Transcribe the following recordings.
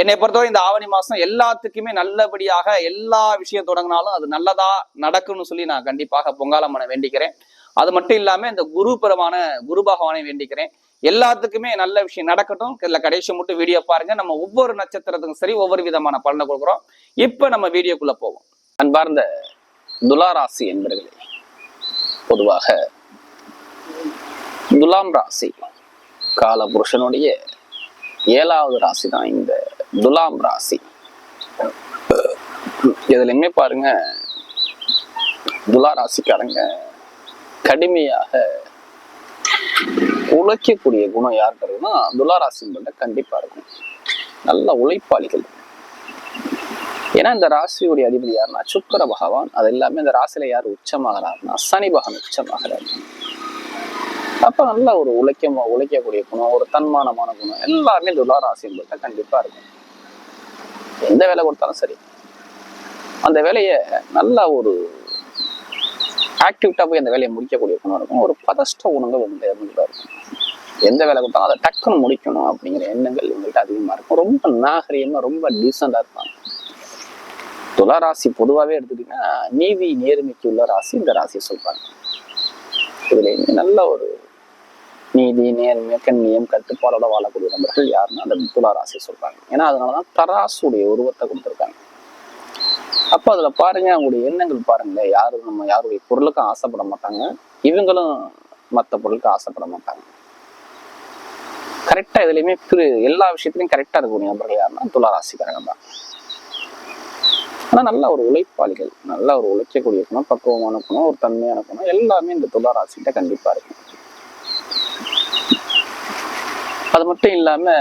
என்னை பொறுத்தவரை இந்த ஆவணி மாசம் எல்லாத்துக்குமே நல்லபடியாக எல்லா விஷயம் தொடங்கினாலும் அது நல்லதா நடக்கும்னு சொல்லி நான் கண்டிப்பாக பொங்காலம்மனை வேண்டிக்கிறேன். அது மட்டும் இல்லாம இந்த குருபரமான குரு பகவானை வேண்டிக்கிறேன். எல்லாத்துக்குமே நல்ல விஷயம் நடக்கட்டும். இதுல கடைசி மட்டும் வீடியோ பாருங்க. நம்ம ஒவ்வொரு நட்சத்திரத்துக்கும் சரி ஒவ்வொரு விதமான பலனை கொடுக்குறோம். இப்ப நம்ம வீடியோக்குள்ள போவோம். அன்பார்ந்த துலாராசி என்பர்களே பொதுவாக துலாம் ராசி கால புருஷனுடைய ஏழாவது ராசி தான் இந்த துலாம் ராசி. இதுலயுமே பாருங்க துலா ராசிக்காரங்க கடுமையாக உழைக்கக்கூடிய குணம் யாருக்கு இருக்குன்னா துலா ராசிங்கள்ட்ட கண்டிப்பா இருக்கும். நல்ல உழைப்பாளிகள். ஏன்னா இந்த ராசியுடைய அதிபதி யாருன்னா சுக்கர பகவான். அது எல்லாமே இந்த ராசியில யார் உச்சமாகிறாருன்னா சனி பகவான் உச்சமாகிறார். அப்ப நல்ல ஒரு உழைக்க உழைக்கக்கூடிய குணம் ஒரு தன்மானமான குணம் எல்லாமே துலா ராசிங்கள்ட்ட கண்டிப்பா இருக்கும். எந்த வேலை கொடுத்தாலும் சரி. அந்த வேலையை நல்லா ஒரு ஆக்டிவிட்டா போய் அந்த வேலையை முடிக்கக்கூடிய குணம் இருக்கும் ஒரு பதஷ்ட உணங்கள் வந்து இவங்கள்ட்ட இருக்கும் எந்த வேலை கொடுத்தாலும் அதை டக்குன்னு முடிக்கணும் அப்படிங்கிற எண்ணங்கள் இவங்கள்ட்ட அதிகமாக இருக்கும். ரொம்ப நாகரீகமாக ரொம்ப டீசெண்டாக இருப்பாங்க. துலா ராசி பொதுவாகவே எடுத்துக்கிட்டீங்கன்னா நீதி நேர்மைக்கு உள்ள ராசி இந்த ராசியை சொல்கிறாங்க இதுல நல்ல ஒரு நீதி நேர்மை கண்ணியம் கட்டுப்பாடோட வாழக்கூடிய நபர்கள் யாருன்னா அந்த துலா சொல்றாங்க. ஏன்னா அதனாலதான் தராசுடைய உருவத்தை கொடுத்துருக்காங்க. அப்ப அதுல பாருங்க அவங்களுடைய எண்ணங்கள் பாருங்களேன். யாரும் நம்ம யாருடைய பொருளுக்கும் ஆசைப்பட மாட்டாங்க. இவங்களும் மற்ற பொருளுக்கு ஆசைப்பட மாட்டாங்க. கரெக்டா இதுலயுமே திரு எல்லா விஷயத்திலையும் கரெக்டா இருக்கக்கூடிய நபர்கள் யாருன்னா துலா ராசிக்காரங்க தான். ஆனா நல்ல ஒரு உழைப்பாளிகள் நல்ல ஒரு உழைக்கக்கூடிய குணம் பக்குவமான குணம் ஒரு தன்மையான குணம் எல்லாமே இந்த துலா ராசிகிட்ட கண்டிப்பா இருக்கும் அது மட்டும் இல்லாம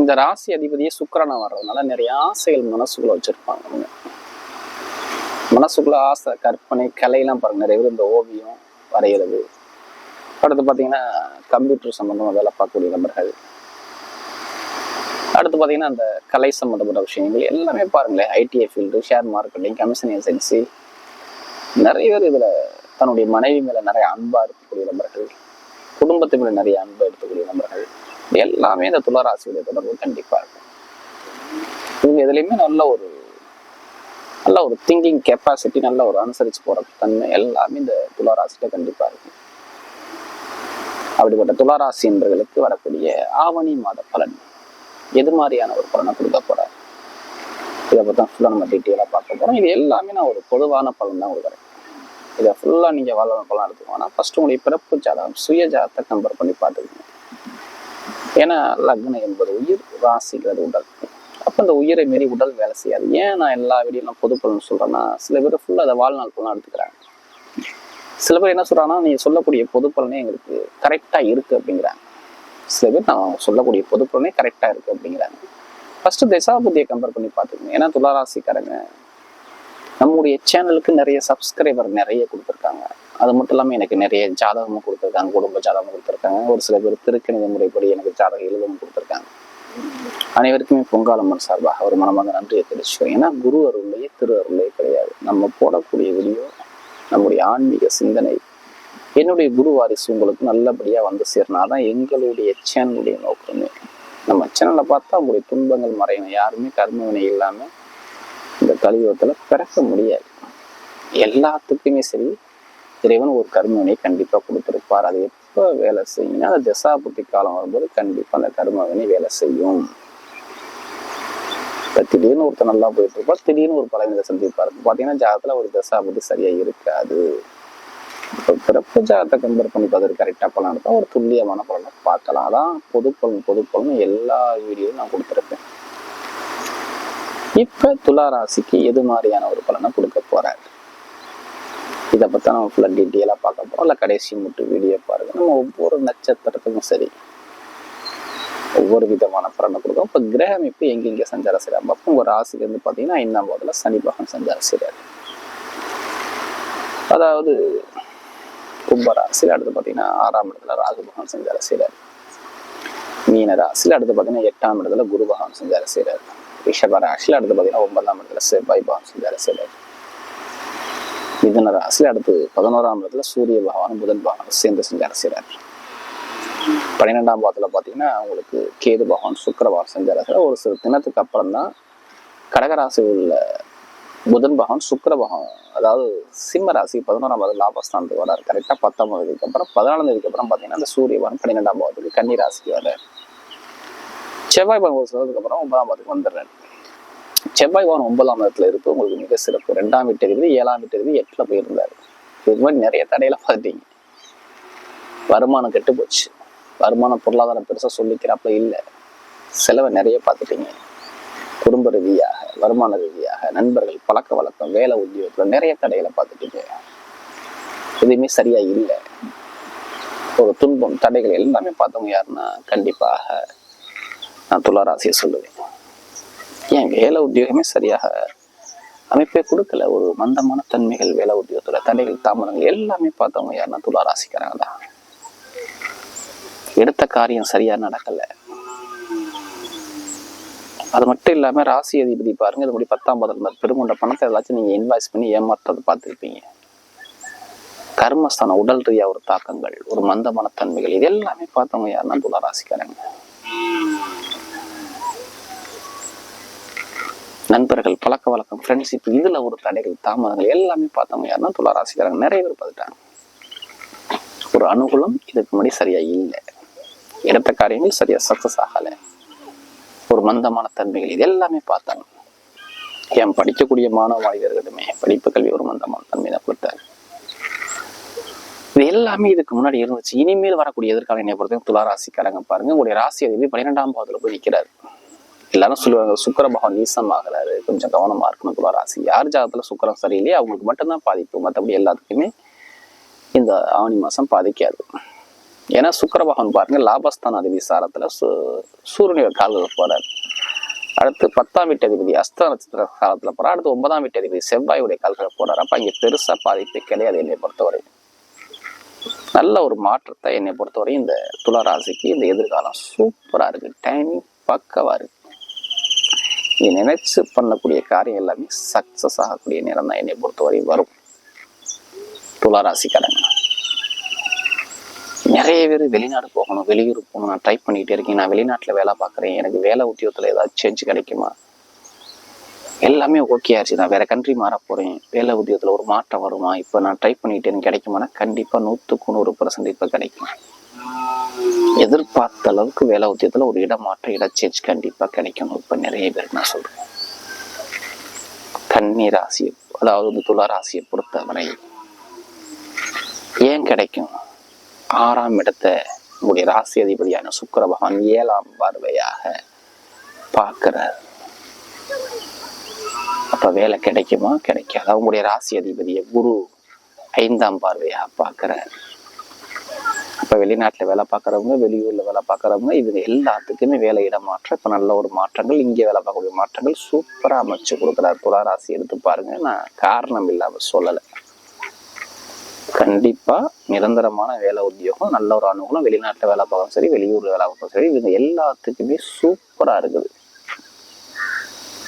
இந்த ராசி அதிபதியே சுக்கிரனா வர்றதுனால நிறைய ஆசைகள் மனசுக்குள்ள வச்சிருப்பாங்க அவங்க. மனசுக்குள்ள ஆசை கற்பனை கலையெல்லாம் பாருங்க. நிறைய பேர் இந்த ஓவியம் வரைகிறது. அடுத்து பார்த்தீங்கன்னா கம்ப்யூட்டர் சம்மந்தமாக வேலை பார்க்கக்கூடிய நபர்கள். அடுத்து பார்த்தீங்கன்னா அந்த கலை சம்மந்தப்பட்ட விஷயங்கள் எல்லாமே பாருங்களேன். ITI field share marketing commission agency நிறைய பேர் இதில் தன்னுடைய மனைவி மேலே நிறைய அன்பாக இருக்கக்கூடிய நபர்கள். குடும்பத்தை விட நிறைய அன்பை எடுத்துக்கூடிய நபர்கள் எல்லாமே இந்த துளராசியுடைய தொடர்பு கண்டிப்பா இருக்கும். இவங்க எதுலையுமே நல்ல ஒரு நல்ல ஒரு திங்கிங் கெப்பாசிட்டி நல்ல ஒரு அனுசரிச்சு போற தன்மை எல்லாமே இந்த துளாராசிட்ட கண்டிப்பா இருக்கும். அப்படிப்பட்ட துளாராசி என்பவர்களுக்கு வரக்கூடிய ஆவணி மாத பலன் எது மாதிரியான ஒரு பலனை கொடுக்க போறார்? இதை பற்றி ஃபுல்லாக நம்ம டீட்டெயிலாக பார்க்க போறோம். இது எல்லாமே நான் ஒரு பொதுவான பலன் தான் கொடுக்குறேன் இதை ஃபுல்லாக நீங்கள் வளர பலன் எடுத்துக்கோங்க. ஃபஸ்ட்டு உங்களுடைய பிறப்பு ஜாதகம் சுய ஜாதகத்தை கம்பேர் பண்ணி பார்த்துக்கோங்க. ஏன்னா லக்னம் என்பது உயிர் ராசிங்கிறது உடல். அப்போ இந்த உயிரை மீறி உடல் வேலை செய்யாது. ஏன் நான் எல்லா வீடியோலாம் பொது பலன் சொல்கிறேன்னா சில பேர் ஃபுல்லாக அதை வாழ்நாள் பலனாக எடுத்துக்கிறாங்க. சில பேர் என்ன சொல்கிறாங்கன்னா நீங்கள் சொல்லக்கூடிய பொது பலனே எங்களுக்கு கரெக்டாக இருக்குது அப்படிங்கிறாங்க. சில பேர் நான் சொல்லக்கூடிய பொது பலனே கரெக்டாக இருக்குது அப்படிங்கிறாங்க. ஃபர்ஸ்ட் தசாபுத்தியை கம்பேர் பண்ணி பார்த்துக்கணும் ஏன்னா துளாராசிக்காரங்க நம்முடைய சேனலுக்கு நிறைய சப்ஸ்கிரைபர் நிறைய கொடுத்துருக்காங்க. அது மட்டும் இல்லாமல் எனக்கு நிறைய ஜாதகமும் கொடுத்துருக்காங்க குடும்ப ஜாதகமும் கொடுத்துருக்காங்க. ஒரு சில பேர் திருக்கணித முறைப்படி எனக்கு ஜாதகம் எழுதவும் கொடுத்துருக்காங்க. அனைவருக்குமே பொங்காலம்மன் சார்பாக ஒரு மனமாக நன்றியை தெரிவிச்சுக்கிறேன். ஏன்னா குரு அருளையே திரு அருளே கிடையாது. நம்ம போடக்கூடிய வீடியோ நம்முடைய ஆன்மீக சிந்தனை என்னுடைய குரு வாரிசு உங்களுக்கு நல்லபடியாக வந்து சேர்னாதான் எங்களுடைய சேனலுடைய நோக்கமே. நம்ம சேனலை பார்த்தா உங்களுடைய துன்பங்கள் மறையணும். யாருமே கர்மவினை இல்லாமல் இந்த கலியுகத்தில் பிறக்க முடியாது. எல்லாத்துக்குமே சரி இறைவன் ஒரு கர்மவினை கண்டிப்பாக கொடுத்துருப்பார். அது எப்போ வேலை செய்யும்னா அந்த தசாபுத்தி காலம் வரும்போது கண்டிப்பாக அந்த கர்மவினை வேலை செய்யும். இப்போ திடீர்னு ஒருத்தர் நல்லா போயிட்டு இருப்பார் திடீர்னு ஒரு பலவீனத்தை சந்திப்பார். பார்த்தீங்கன்னா ஜாதகத்தில் ஒரு தசாபுத்தி சரியாக இருக்காது. இப்போ பிறப்பு ஜாதகத்தை கம்பேர் பண்ணி பார்த்து கரெக்டாக பலன் எடுத்தால் ஒரு துல்லியமான பலனை பார்க்கலாம். அதான் பொது பலன் பொது பலன் எல்லா வீடியோவும் நான் கொடுத்துருப்பேன். இப்போ துலா ராசிக்கு எது மாதிரியான ஒரு பலனை கொடுக்க போறாரு? இதை பற்றி நம்ம ஃபுல்லாக டீட்டெயிலாக பார்க்க போகிறோம் இல்லை கடைசி மட்டும் வீடியோ பாருங்கள் நம்ம ஒவ்வொரு நட்சத்திரத்துக்கும் சரி ஒவ்வொரு விதமான பலனை கொடுக்கும். இப்போ கிரக அமைப்பு எங்கெங்கே சஞ்சார செய்கிறார் அப்போ உங்கள் ராசிக்கு வந்து பார்த்தீங்கன்னா ஐந்தாம் போதில் சனி பகவான் சஞ்சாரம் செய்கிறார் அதாவது கும்பராசியில் அடுத்து பார்த்தீங்கன்னா ஆறாம் இடத்துல ராகு பகவான் சஞ்சாரம் செய்கிறார் மீன ராசியில் அடுத்து பார்த்தீங்கன்னா எட்டாம் இடத்துல குரு பகவான் சஞ்சாரம் செய்கிறார் ரிஷப ராசியில் அடுத்து பார்த்தீங்கன்னா ஒன்பதாம் இடத்துல செவ்வாய் பகவான் செஞ்சார் செவ்வாய் மிதன ராசியில் அடுத்து பதினோராம் இடத்துல சூரிய பகவான் புதன் பகவான் சேர்ந்து செஞ்சார் செய்கிறார் பன்னிரெண்டாம் பாவத்தில் பார்த்தீங்கன்னா உங்களுக்கு கேது பகவான் சுக்கர செஞ்சார் ஒரு சில தினத்துக்கு அப்புறம் தான் கடகராசி உள்ள புதன் பகவான் சுக்கர பகவான் அதாவது சிம்ம ராசி பதினோராம் பாவத்தில் லாபஸ்தானத்துக்கு வரார் கரெக்டாக பத்தாம் தேதிக்கு அப்புறம் பதினாலாம் தேதிக்கு அப்புறம் பார்த்தீங்கன்னா அந்த சூரிய பகவான் பன்னிரெண்டாம் பாவத்துக்கு கன்னி ராசிக்கு வர்றார் செவ்வாய் பகவான் ஒரு ஒன்பதாம் பாவத்துக்கு வந்துடுறாரு செவ்வாய் பகவான் ஒன்பதாம் இடத்துல இருக்கு உங்களுக்கு மிக சிறப்பு. ரெண்டாம் வீட்டு இருக்குது ஏழாம் வீட்டு இருக்குது எட்டுல போயிருந்தாரு. இது மாதிரி நிறைய தடையெல்லாம் பார்த்தீங்க வருமானம் கெட்டு போச்சு. வருமானம் பொருளாதாரம் பெருசாக சொல்லிக்கிறாப்புல இல்லை. செலவை நிறைய பார்த்துட்டீங்க. குடும்ப ரீதியாக வருமான ரீதியாக நண்பர்கள் பழக்க வழக்கம் வேலை உத்தியோகத்தில் நிறைய தடைகளை பார்த்துட்டீங்க. எதுவுமே சரியாக இல்லை. ஒரு துன்பம் தடைகள் எல்லாமே பார்த்தவங்க யாருன்னா கண்டிப்பாக நான் துளாராசியை சொல்லுவேன். ஏன்? வேலை உத்தியோகமே சரியாக அமைப்பே கொடுக்கல. ஒரு மந்தமான தன்மைகள் வேலை உத்தியோகத்துல தடைகள் தாமதங்கள் எல்லாமே பார்த்தவங்க யாருன்னா துளாராசிக்கிறாங்க தான். எடுத்த காரியம் சரியா நடக்கல. அது மட்டும் இல்லாம ராசி அதிபதி பாருங்க. இது முடி பத்தாம் பதினொன்று பெருங்கொண்ட பணத்தை ஏதாச்சும் நீங்க இன்வாய்ஸ் பண்ணி ஏமாற்றதை பார்த்துருப்பீங்க. கர்மஸ்தானம் உடல் ரீதியா ஒரு தாக்கங்கள் ஒரு மந்தமான தன்மைகள் இது எல்லாமே பார்த்தவங்க யாருன்னா துளாராசிக்காரங்க நண்பர்கள் பழக்க வழக்கம் ஃப்ரெண்ட்ஷிப் இதுல ஒரு தடைகள் தாமதங்கள் எல்லாமே பார்த்தவங்க யாருன்னா துளாராசிக்காரங்க. நிறைய பேர் பார்த்துட்டாங்க. ஒரு அனுகூலம் இதுக்கு முன்னாடி சரியா இல்லை. எடுத்த காரியங்கள் சரியா சக்சஸ் ஆகல. ஒரு மந்தமான தன்மைகள் இது எல்லாமே பார்த்தாங்க. ஏன் படிக்கக்கூடிய மாணவ மாணவியர்களுமே படிப்பு கல்வி ஒரு மந்தமான தன்மை தான் கொடுத்தாரு இது எல்லாமே இதுக்கு முன்னாடி இருந்துச்சு. இனிமேல் வரக்கூடிய எதிர்கால என்னை பொறுத்தவரை துலா ராசிக்காரங்க பாருங்க. உங்களுடைய ராசி அதிபதி பன்னிரெண்டாம் பாவத்துல போய் நிற்கிறாரு எல்லாரும் சொல்லுவாங்க சுக்கர பகவான் நீசம் ஆகிறாரு கொஞ்சம் கவனமா இருக்கணும் துலா யார் ஜாதத்துல சுக்கரம் சரியில்லையே அவங்களுக்கு மட்டும்தான் பாதிப்பு. மற்றபடி எல்லாத்துக்குமே இந்த ஆவணி மாசம் பாதிக்காது. ஏன்னா சுக்கர பகவான் பாருங்க லாபஸ்தான அதிபதி சாரத்துல சு- சூரியனுடைய கால்கள் போறாரு. அடுத்து பத்தாம் வீட்டு அதிபதி அஸ்த நட்சத்திர காலத்துல போறாரு. அடுத்து ஒன்பதாம் வீட்டு அதிபதி செவ்வாயுடைய கால்கள் போறாரு. அப்ப இங்க பெருசா பாதிப்பு கிடையாது என்னை பொறுத்தவரை நல்ல ஒரு மாற்றத்தை என்னை பொறுத்தவரை இந்த துளராசிக்கு இந்த எதிர்காலம் சூப்பரா இருக்கு. டைமிங் பக்கவா இருக்கு. நீ நினைச்சு பண்ணக்கூடிய காரியம் எல்லாமே சக்சஸ் ஆகக்கூடிய நேரம் தான் என்னை பொறுத்தவரை வரும். துளாராசிக்காரங்க நிறைய பேர் வெளிநாடு போகணும் வெளியூர் போகணும். நான் ட்ரை பண்ணிக்கிட்டே இருக்கேன். நான் வெளிநாட்டில் வேலை பார்க்குறேன். எனக்கு வேலை உத்தியோகத்தில் ஏதாவது சேஞ்ச் கிடைக்குமா? எல்லாமே ஓகே ஆச்சு நான் வேற கண்ட்ரி மாற போறேன். வேலை உத்தியோகத்தில் ஒரு மாற்றம் வருமா? இப்போ நான் ட்ரை பண்ணிட்டு எனக்கு கிடைக்குமானா கண்டிப்பா நூற்றுக்கு நூறு பர்சன்ட் இப்போ கிடைக்கும்? எதிர்பார்த்த அளவுக்கு வேலை உத்தியத்துல ஒரு இடமாற்றம் இட கண்டிப்பாக கிடைக்கணும். கிடைக்கும் நிறைய பேர் நான் சொல்கிறேன் கன்னி ராசியை அதாவது இந்த துலா ராசியை பொறுத்தவரை ஏன் கிடைக்கும்? ஆறாம் இடத்தை உங்களுடைய ராசி அதிபதியான சுக்கர பகவான் ஏழாம் பார்வையாக பார்க்கிறார். அப்போ வேலை கிடைக்குமா? கிடைக்காது. அவங்களுடைய ராசி அதிபதியை குரு ஐந்தாம் பார்வையாக பார்க்கிறார். இப்போ வெளிநாட்டில் வேலை பார்க்கறவங்க வெளியூரில் வேலை பார்க்குறவங்க இவங்க எல்லாத்துக்குமே வேலை இடமாற்றம். இப்போ நல்ல ஒரு மாற்றங்கள் இங்கே வேலை பார்க்கக்கூடிய மாற்றங்கள் சூப்பராக அமைச்சு கொடுக்குறாரு. துளாராசி எடுத்து பாருங்க. நான் காரணம் இல்லாமல் சொல்லலை. கண்டிப்பாக நிரந்தரமான வேலை உத்தியோகம் நல்ல ஒரு அனுகூலம். வெளிநாட்டில் வேலை பார்க்கணும் சரி வெளியூரில் வேலை பார்க்கணும் சரி இவங்க எல்லாத்துக்குமே சூப்பராக இருக்குது.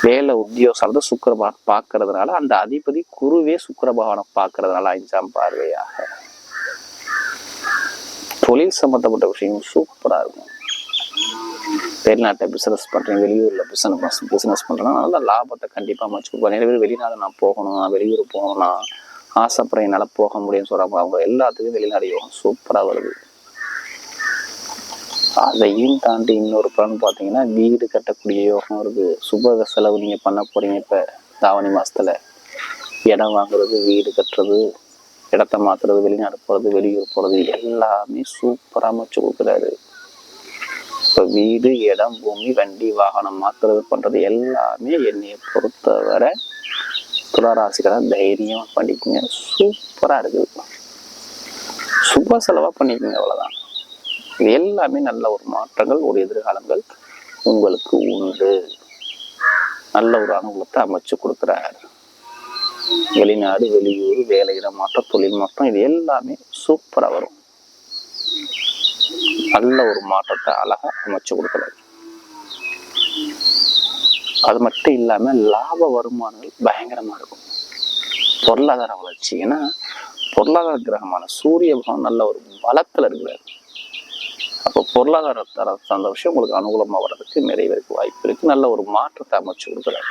வேலை உத்தியோகம் சார்ந்த சுக்கர பார்க்கறதுனால அந்த அதிபதி குருவே சுக்கிர பகவானை பார்க்கறதுனால அஞ்சாம் பார்வையாக. தொழில் சம்பந்தப்பட்ட விஷயம் சூப்பராக இருக்கும். வெளிநாட்டை பிஸ்னஸ் பண்ணுறேன் வெளியூரில் பிசினஸ் பிஸ்னஸ் பண்ணுறேன்னா நல்லா லாபத்தை கண்டிப்பாக அமைச்சு கொடுப்பேன் நிறைய பேர் வெளிநாடு நான் போகணும் நான் வெளியூர் போகணும் நான் ஆசைப்படுறேன் என்னால் போக முடியும்னு சொல்கிறாங்க அவங்க எல்லாத்துக்கும் வெளிநாடு யோகம் சூப்பராக வருது. அதையும் தாண்டி இன்னொரு பலன் பார்த்தீங்கன்னா வீடு கட்டக்கூடிய யோகம் வருது. சுப செலவு நீங்கள் பண்ண போகிறீங்க இப்போ தாவணி மாதத்தில் இடம் வாங்குறது வீடு கட்டுறது இடத்த மாத்துறது வெளிநாடு போகிறது வெளியூர் போகிறது எல்லாமே சூப்பராக அமைச்சு கொடுக்குறாரு. இப்போ வீடு இடம் பூமி வண்டி வாகனம் மாத்துறது பண்ணுறது எல்லாமே என்னையை பொறுத்தவரை துளாராசிகளை தைரியமாக பண்ணிக்கோங்க. சூப்பராக இருக்குது. சுப செலவாக பண்ணிக்கோங்க அவ்வளோதான் இது எல்லாமே நல்ல ஒரு மாற்றங்கள் ஒரு எதிர்காலங்கள் உங்களுக்கு உண்டு. நல்ல ஒரு அனுகூலத்தை அமைச்சு கொடுக்குறாரு. வெளிநாடு வெளியூர் வேலையிட மாற்றம் தொழில் மாற்றம் இது எல்லாமே சூப்பராக வரும். நல்ல ஒரு மாற்றத்தை அழகாக அமைச்சு கொடுக்குறாரு அது மட்டும் இல்லாமல் லாப வருமானங்கள் பயங்கரமா இருக்கும். பொருளாதார வளர்ச்சி ஏன்னா பொருளாதார கிரகமான சூரிய பகவான் நல்ல ஒரு பலத்தில் இருக்கிறார். அப்போ பொருளாதார தர விஷயம் உங்களுக்கு அனுகூலமாக வர்றதுக்கு நிறைய பேருக்கு வாய்ப்பு இருக்குது நல்ல ஒரு மாற்றத்தை அமைச்சு கொடுக்குறாரு.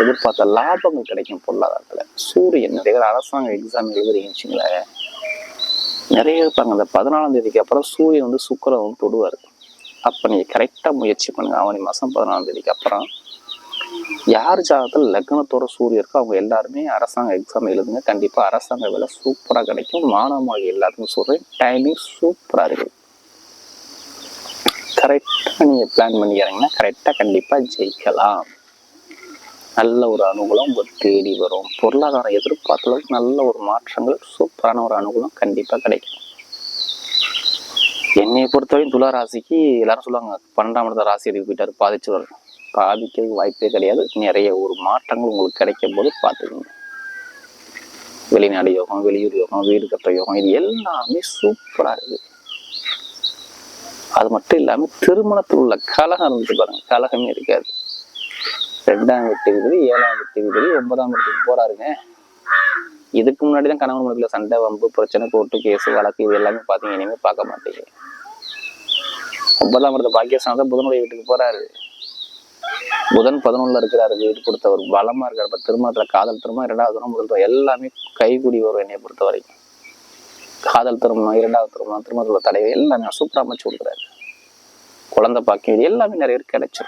எதிர்பார்த்த லாபங்கள் கிடைக்கும் பொருளாதாரத்தில். சூரியன் நிறைய பேர் அரசாங்க எக்ஸாம் எழுதுறீங்கன்னு நிறைய இருப்பாங்க. அந்த பதினாலாம் தேதிக்கு அப்புறம் சூரியன் வந்து சுக்கரம் வந்து தொடுவார். அப்போ நீங்கள் கரெக்டாக முயற்சி பண்ணுங்க. ஆவணி மாதம் பதினாலாம் தேதிக்கு அப்புறம். யார் ஜாதகத்தில் லக்னத்தோட சூரியன் இருக்கோ அவங்க எல்லாருமே அரசாங்க எக்ஸாம் எழுதுங்க. கண்டிப்பாக அரசாங்க வேலை சூப்பராக கிடைக்கும். மாணவமாக மாணவி எல்லாருக்கும் சொல்றேன். டைமிங் சூப்பராக இருக்கு. கரெக்டாக நீங்கள் பிளான் பண்ணிக்கிறீங்கன்னா கரெக்டாக கண்டிப்பாக ஜெயிக்கலாம். நல்ல ஒரு அனுகூலம் உங்களுக்கு தேடி வரும். பொருளாதாரம் எதிர்பார்த்த அளவுக்கு நல்ல ஒரு மாற்றங்கள் சூப்பரான ஒரு அனுகூலம் கண்டிப்பாக கிடைக்கும். என்னை பொறுத்தவரையும் துலா ராசிக்கு எல்லாரும் சொல்லுவாங்க பன்னெண்டாம் இடத்த ராசி எதுக்கு பாதிச்சு பாதிச்சுவார் பாதிக்கிறதுக்கு வாய்ப்பே கிடையாது. நிறைய ஒரு மாற்றங்கள் உங்களுக்கு கிடைக்கும் போது பார்த்துக்கோங்க. வெளிநாடு யோகம் வெளியூர் யோகம் வீடு கட்ட யோகம் இது எல்லாமே சூப்பராக இருக்குது அது மட்டும் இல்லாமல் திருமணத்தில் உள்ள கலகம் இருந்துச்சு பாருங்க. கலகமே இருக்காது. ரெண்டாம் வீட்டு ஏழாம் வீட்டு ஒன்பதாம் வீட்டுக்கு போறாருங்க. இதுக்கு முன்னாடி தான் கணவன் மனைவில சண்டை வம்பு பிரச்சனை கோர்ட்டு கேஸ் வழக்கு இது எல்லாமே பார்த்தீங்க. இனிமே பார்க்க மாட்டீங்க. ஒன்பதாம் இடத்து பாக்கியஸ்தானம் தான் புதனுடைய வீட்டுக்கு போறாரு. புதன் பதினொன்னுல இருக்கிறாரு. வீடு கொடுத்தவர் பலமா இருக்காரு. இப்போ திருமணத்துல காதல் திருமணம் இரண்டாவது திருமணம் முதல் எல்லாமே கைகூடி வரும் என்னை பொறுத்த வரைக்கும். காதல் திருமணம் இரண்டாவது திருமணம் திருமணத்துல தடவை எல்லாமே சூப்பராக அமைச்சு கொடுக்குறாரு. குழந்தை பாக்கியம் இது எல்லாமே நிறைய பேருக்கு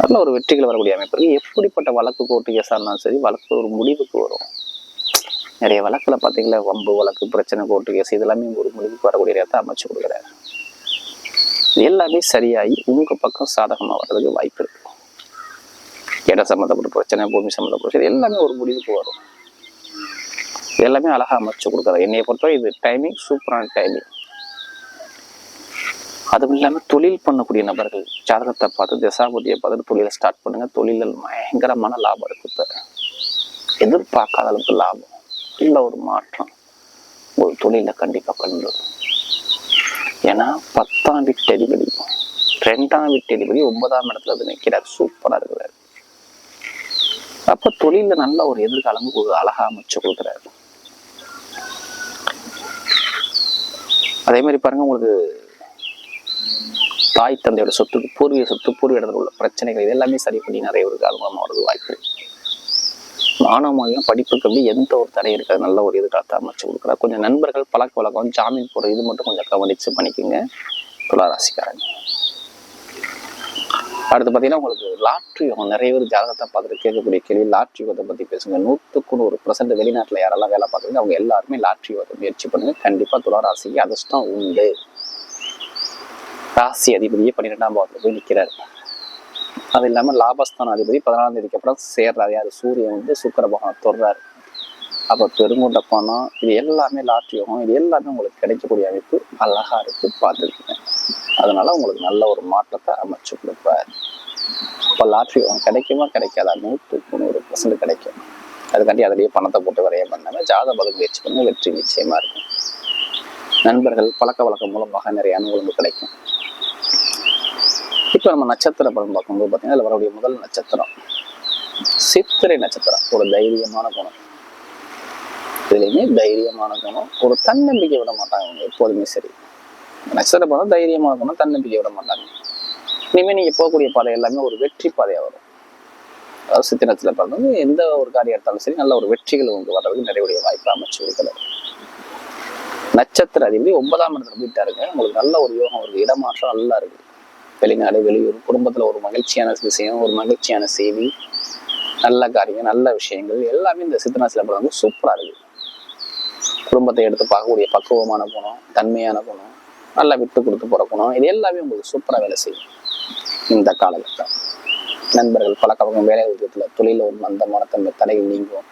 அதில் ஒரு வெற்றிகள் வரக்கூடிய அமைப்பு இருக்குது எப்படிப்பட்ட வழக்கு கோர்ட்டு கேஸாக இருந்தாலும் சரி வழக்கு ஒரு முடிவுக்கு வரும். நிறைய வழக்கில் பார்த்தீங்களா? வம்பு வழக்கு பிரச்சனை கோர்ட்டு கேஸ் இதெல்லாமே ஒரு முடிவுக்கு வரக்கூடிய இடத்தை அமைச்சு கொடுக்குறாரு. எல்லாமே சரியாகி உங்கள் பக்கம் சாதகமாக வர்றதுக்கு வாய்ப்பு இருக்கு. இடம் சம்மந்தப்பட்ட பிரச்சனை பூமி சம்மந்தப்பட்ட பிரச்சனை எல்லாமே ஒரு முடிவுக்கு வரும். எல்லாமே அழகாக அமைச்சு கொடுக்குறாரு. என்னைய பொறுத்தவரை இது டைமிங் சூப்பரான டைமிங் அதுவும் இல்லாமல் தொழில் பண்ணக்கூடிய நபர்கள் ஜாதகத்தை பார்த்து தசாபதியை பார்த்து தொழிலை ஸ்டார்ட் பண்ணுங்க. தொழிலில் பயங்கரமான லாபம் இருக்கு இப்போ. எதிர்பார்க்காத அளவுக்கு லாபம். நல்ல ஒரு மாற்றம். ஒரு தொழிலை கண்டிப்பாக கொண்டு. ஏன்னா பத்தாம் வீட்டு அதிபதி ரெண்டாம் வீட்டு அதிபதி ஒன்பதாம் இடத்துல அது நிற்கிறார் சூப்பராக இருக்கிறார். அப்போ தொழிலில் நல்ல ஒரு எதிர்காலம் ஒரு அழகாக அமைச்சு கொடுக்குறாரு. அதே மாதிரி பாருங்க உங்களுக்கு தாய் தந்தையோட சொத்து பூர்வீக சொத்து பூர்வீக இடத்துல உள்ள பிரச்சனைகள் இது எல்லாமே சரி பண்ணி நிறைய ஒரு காலமாக வரது வாய்ப்பு இருக்கு. படிப்புக்கு அப்படி எந்த ஒரு தடையும் இருக்காது. நல்ல ஒரு எதிர்காலத்தை அமைச்சு கொடுக்குறாரு கொஞ்சம் நண்பர்கள் பழக்க வழக்கம் ஜாமீன் போகிற இது மட்டும் கொஞ்சம் கவனிச்சு பண்ணிக்கோங்க. துளாராசிக்காரங்க. அடுத்து பார்த்தீங்கன்னா உங்களுக்கு லாட்ரி யோகம் நிறைய பேர் ஜாதகத்தை பார்த்துட்டு கேட்கக்கூடிய கேள்வி லாட்ரி யோகத்தை பற்றி பேசுங்க. நூற்றுக்கு நூறு பர்சன்ட் வெளிநாட்டில் யாரெல்லாம் வேலை பார்க்குறீங்க அவங்க எல்லாருமே லாட்ரி யோகத்தை முயற்சி பண்ணுங்க. கண்டிப்பாக துளாராசிக்கு அதிர்ஷ்டம் உண்டு. ராசி அதிபதியே பன்னிரெண்டாம் பாவத்தில் போய் நிற்கிறார் அது இல்லாமல் லாபஸ்தான அதிபதி பதினாலாம் தேதிக்கு அப்புறம் சேர்றாரு. யார்? சூரியன் வந்து சுக்கர பகவான் தொடுறாரு. அப்போ பெருங்குண்ட பணம் இது எல்லாமே லாட்ரி யோகம். இது எல்லாமே உங்களுக்கு கிடைக்கக்கூடிய அமைப்பு அழகா இருக்கு. பார்த்துருக்கீங்க. அதனால உங்களுக்கு நல்ல ஒரு மாற்றத்தை அமைச்சு கொடுப்பார். இப்போ லாட்ரி யோகம் கிடைக்குமா? கிடைக்காதா? நூற்றுக்கு நூறு பர்சன்ட் கிடைக்கும். அதுக்காண்டி அதிலேயே பணத்தை போட்டு வரைய பண்ணாம ஜாத பதம் முயற்சி பண்ணி வெற்றி நிச்சயமா இருக்கும். நண்பர்கள் பழக்க வழக்கம் மூலமாக நிறைய அனுகூலங்கள் கிடைக்கும். இப்போ நம்ம நட்சத்திர பலன் பார்க்கும்போது பார்த்தீங்கன்னா அதில் வரக்கூடிய முதல் நட்சத்திரம் சித்திரை நட்சத்திரம். ஒரு தைரியமான குணம். இதுலையுமே தைரியமான குணம் ஒரு தன்னம்பிக்கை விட மாட்டாங்க அவங்க எப்போதுமே சரி. நட்சத்திர படம் தைரியமான குணம் தன்னம்பிக்கை விட மாட்டாங்க. இனிமேல் நீங்கள் போகக்கூடிய பாதை எல்லாமே ஒரு வெற்றி பாதையாக வரும். அதாவது சித்திரத்தில் பிறந்தது எந்த ஒரு காரியம் எடுத்தாலும் சரி நல்ல ஒரு வெற்றிகள் உங்களுக்கு வர்றதுக்கு நிறைய வாய்ப்பு அமைச்சு இருக்கிறது நட்சத்திர அதிபதி ஒன்பதாம் இடத்துல போயிட்டாருங்க. உங்களுக்கு நல்ல ஒரு யோகம் ஒரு இடமாற்றம் நல்லா இருக்கு. வெளிநாடு வெளியூர் குடும்பத்தில் ஒரு மகிழ்ச்சியான விஷயம் ஒரு மகிழ்ச்சியான செய்தி நல்ல காரியம் நல்ல விஷயங்கள் எல்லாமே இந்த சித்தனாசில படம் வந்து சூப்பராக இருக்குது குடும்பத்தை எடுத்து பார்க்கக்கூடிய பக்குவமான குணம் தன்மையான குணம் நல்லா விட்டு கொடுத்து போகிற குணம் இது எல்லாமே உங்களுக்கு சூப்பராக வேலை செய்யும். இந்த காலகட்டம். நண்பர்கள் பழக்கம் வேலை உத்தியத்துல தொழில ஒரு மந்தமான தன்மை தடைகள் நீங்கும்.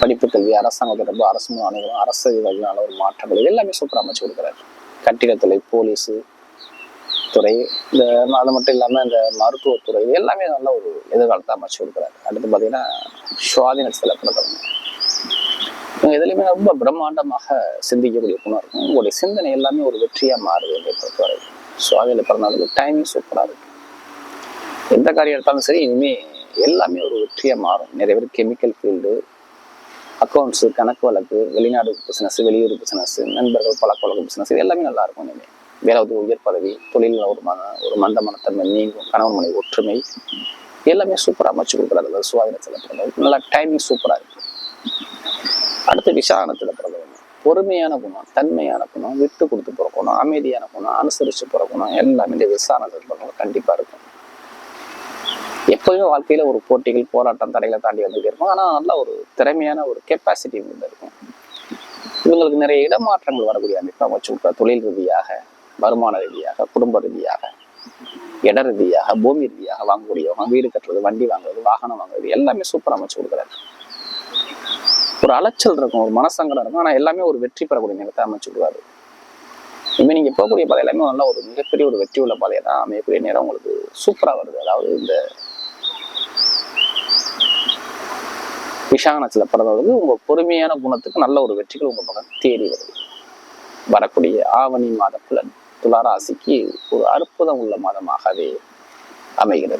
படிப்பு கல்வி அரசாங்க தொடர்பு அரசு மூலம் அரசு வழியினால ஒரு மாற்றங்கள் எல்லாமே சூப்பராக அமைச்சு கொடுக்குறாரு. கட்டிடத்துறை போலீஸு துறை இந்த அது மட்டும் இல்லாமல் இந்த மருத்துவத்துறை இது எல்லாமே நல்ல ஒரு எதிர்காலத்தை அமைச்சு கொடுக்குறாரு அடுத்து பார்த்தீங்கன்னா சுவாதீனத்தில் பிறந்தவங்க இவங்க எதுலையுமே ரொம்ப பிரம்மாண்டமாக சிந்திக்கக்கூடிய குணம் இருக்கும். உங்களுடைய சிந்தனை எல்லாமே ஒரு வெற்றியாக மாறுது என்னை பொறுத்தவரை. சுவாதியில் பிறந்தவங்களுக்கு டைமிங் சூப்பராக இருக்கு. எந்த காரியம் எடுத்தாலும் சரி இனிமேல் எல்லாமே ஒரு வெற்றியாக மாறும். நிறைய பேர் கெமிக்கல் ஃபீல்டு அக்கௌண்ட்ஸு கணக்கு வழக்கு வெளிநாடு பிஸ்னஸ் வெளியூர் பிஸ்னஸ் நண்பர்கள் பழக்க வழக்கு பிஸ்னஸ் எல்லாமே நல்லாயிருக்கும் இனிமேல் வேலை உதவி உயர் பதவி தொழில் ஒரு மன ஒரு மந்த மனத்தன்மை நீங்கும் கணவன் மனை ஒற்றுமை எல்லாமே சூப்பராக அமைச்சு கொடுக்குறாரு. அதாவது சுவாதீனத்தில் பிறந்தவங்க நல்லா டைமிங் சூப்பராக இருக்கு. அடுத்து விசாரணத்தில் பிறந்தவங்க. பொறுமையான குணம் தன்மையான குணம் விட்டு கொடுத்து போகிற குணம் அமைதியான குணம் அனுசரித்து போகிற குணம் எல்லாமே இந்த விசாரணத்தில் பிறந்தவங்க கண்டிப்பாக இருக்கும். எப்போதுமே வாழ்க்கையில ஒரு போட்டிகள் போராட்டம் தடைகளை தாண்டி வந்துட்டே இருக்கும் ஆனா நல்ல ஒரு திறமையான ஒரு கெப்பாசிட்டி இவங்க இருக்கும். இவங்களுக்கு நிறைய இடமாற்றங்கள் வரக்கூடிய அமைப்பு அமைச்சு கொடுக்குற தொழில் ரீதியாக வருமான ரீதியாக குடும்ப ரீதியாக இட ரீதியாக பூமி ரீதியாக வாங்கக்கூடியவங்க வீடு கட்டுறது வண்டி வாங்குறது வாகனம் வாங்குறது எல்லாமே சூப்பர் அமைச்சு கொடுக்குறாரு. ஒரு அலைச்சல் இருக்கும் ஒரு மனசங்கடம் இருக்கும் ஆனா எல்லாமே ஒரு வெற்றி பெறக்கூடிய நேரத்தை அமைச்சு விடுவாரு. இனிமே நீங்க போகக்கூடிய பாதை எல்லாமே நல்லா ஒரு மிகப்பெரிய ஒரு வெற்றி உள்ள பாதையை தான் அமையக்கூடிய நேரம் உங்களுக்கு சூப்பரா வருது. அதாவது இந்த விஷானத்துல பிறந்தவர்களுக்கு உங்க பொறுமையான குணத்துக்கு நல்ல ஒரு வெற்றிகள் உங்க பக்கம் தேடி வருது. வரக்கூடிய ஆவணி மாத புலன். துளாராசிக்கு ஒரு அற்புதம் உள்ள மாதமாகவே அமைகிறது.